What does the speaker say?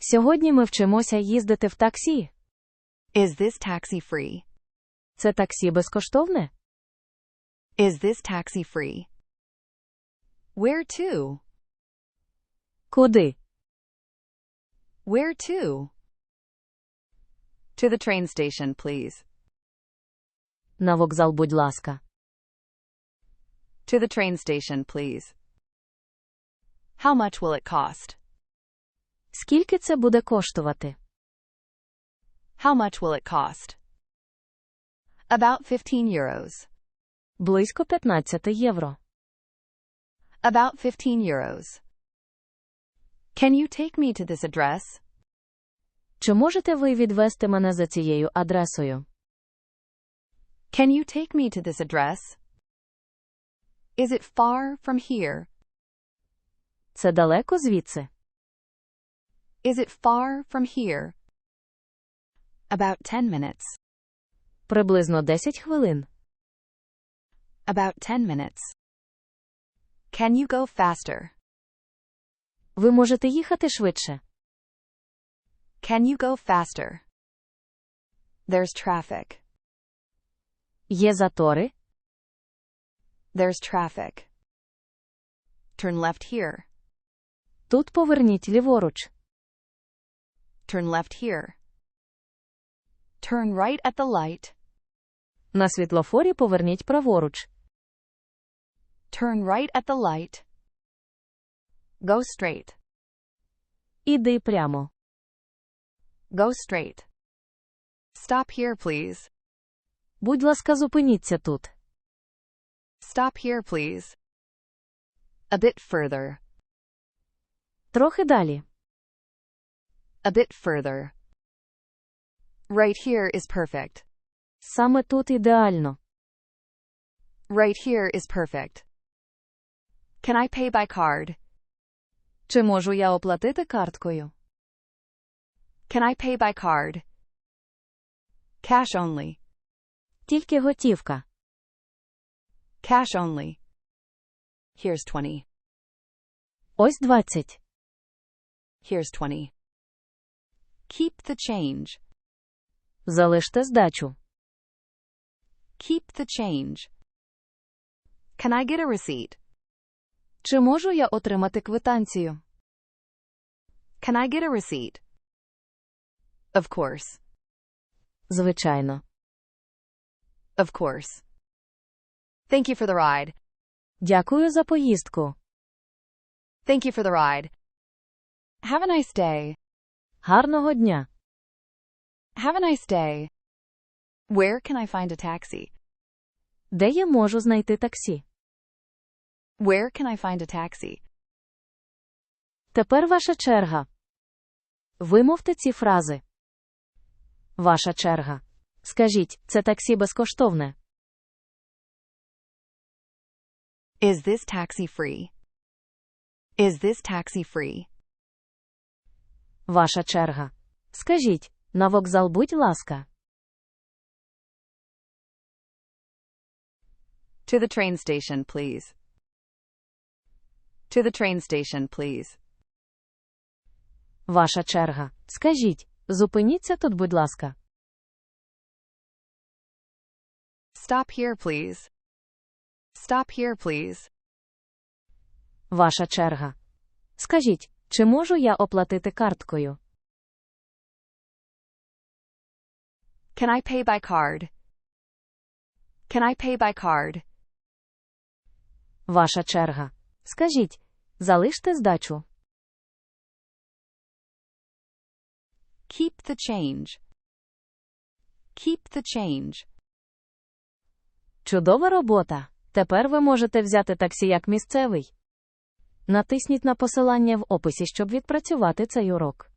Сьогодні ми вчимося їздити в таксі. Is this taxi free? Це таксі безкоштовне? Is this taxi free? Where to? Куди? Where to? To the train station, please. На вокзал, будь ласка. To the train station, please. How much will it cost? Скільки це буде коштувати? How much will it cost? About 15 euros. Близько 15 євро. About 15 euros. Can you take me to this address? Чи можете ви відвести мене за цією адресою? Can you take me to this address? Is it far from here? Це далеко звідси? Is it far from here? About 10 minutes. Приблизно 10 хвилин. About 10 minutes. Can you go faster? Ви можете їхати швидше. Can you go faster? There's traffic. Є затори. There's traffic. Turn left here. Тут поверніть ліворуч. Turn left here. Turn right at the light. На світлофорі поверніть праворуч. Turn right at the light. Go straight. Іди прямо. Go straight. Stop here, please. Будь ласка, зупиніться тут. Stop here, please. A bit further. Трохи далі. A bit further. Right here is perfect. Саме тут ідеально. Right here is perfect. Can I pay by card? Чи можу я оплатити карткою? Can I pay by card? Cash only. Тільки готівка. Cash only. Here's 20. Ось 20. Here's 20. Keep the change. Залиште здачу. Keep the change. Can I get a receipt? Чи можу я отримати квитанцію? Can I get a receipt? Of course. Звичайно. Of course. Thank you for the ride. Дякую за поїздку. Thank you for the ride. Have a nice day. Гарного дня. Have a nice day. Where can I find a taxi? Де я можу знайти таксі? Where can I find a taxi? Тепер ваша черга. Вимовте ці фрази. Ваша черга. Скажіть, це таксі безкоштовне. Is this taxi free? Is this taxi free? Ваша черга. Скажіть, на вокзал, будь ласка. To the train station, please. To the train station, please. Ваша черга. Скажіть, зупиніться тут, будь ласка. Stop here, please. Stop here, please. Ваша черга. Скажіть, чи можу я оплатити карткою? Can I pay by card? Can I pay by card? Ваша черга. Скажіть, залиште здачу. Keep the change. Keep the change. Чудова робота. Тепер ви можете взяти таксі як місцевий. Натисніть на посилання в описі, щоб відпрацювати цей урок.